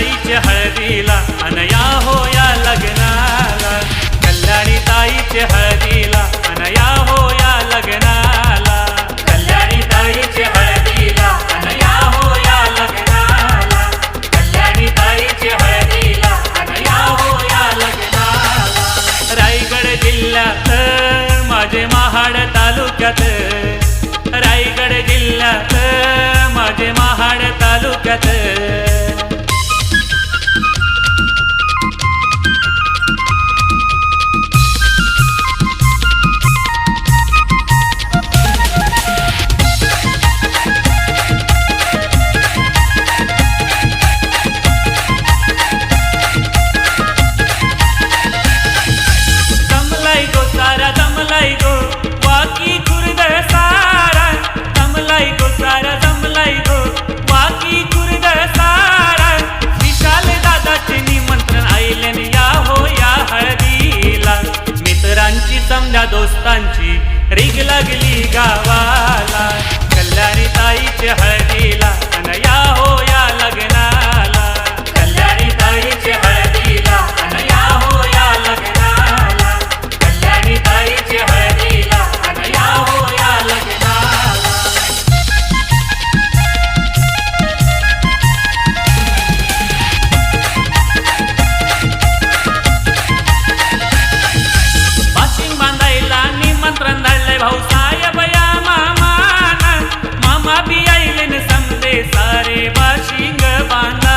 ताईच्या हळदीला अनया हो या लग्नाला. कल्याणी ताईच्या हळदीला अनया हो या लग्नाला. कल्याणी ताईच्या हळदीला अनया हो या लग्नाला. कल्याणी ताईच्या हळदीला अनया हो या लग्नाला. रायगड जिल्ह्यात माझे महाड तालुक्यात लोकांची रिग लागली गावाला. कल्याणी ताईच्या हळदीला राहिले समजे सारे बाशिंग बांधा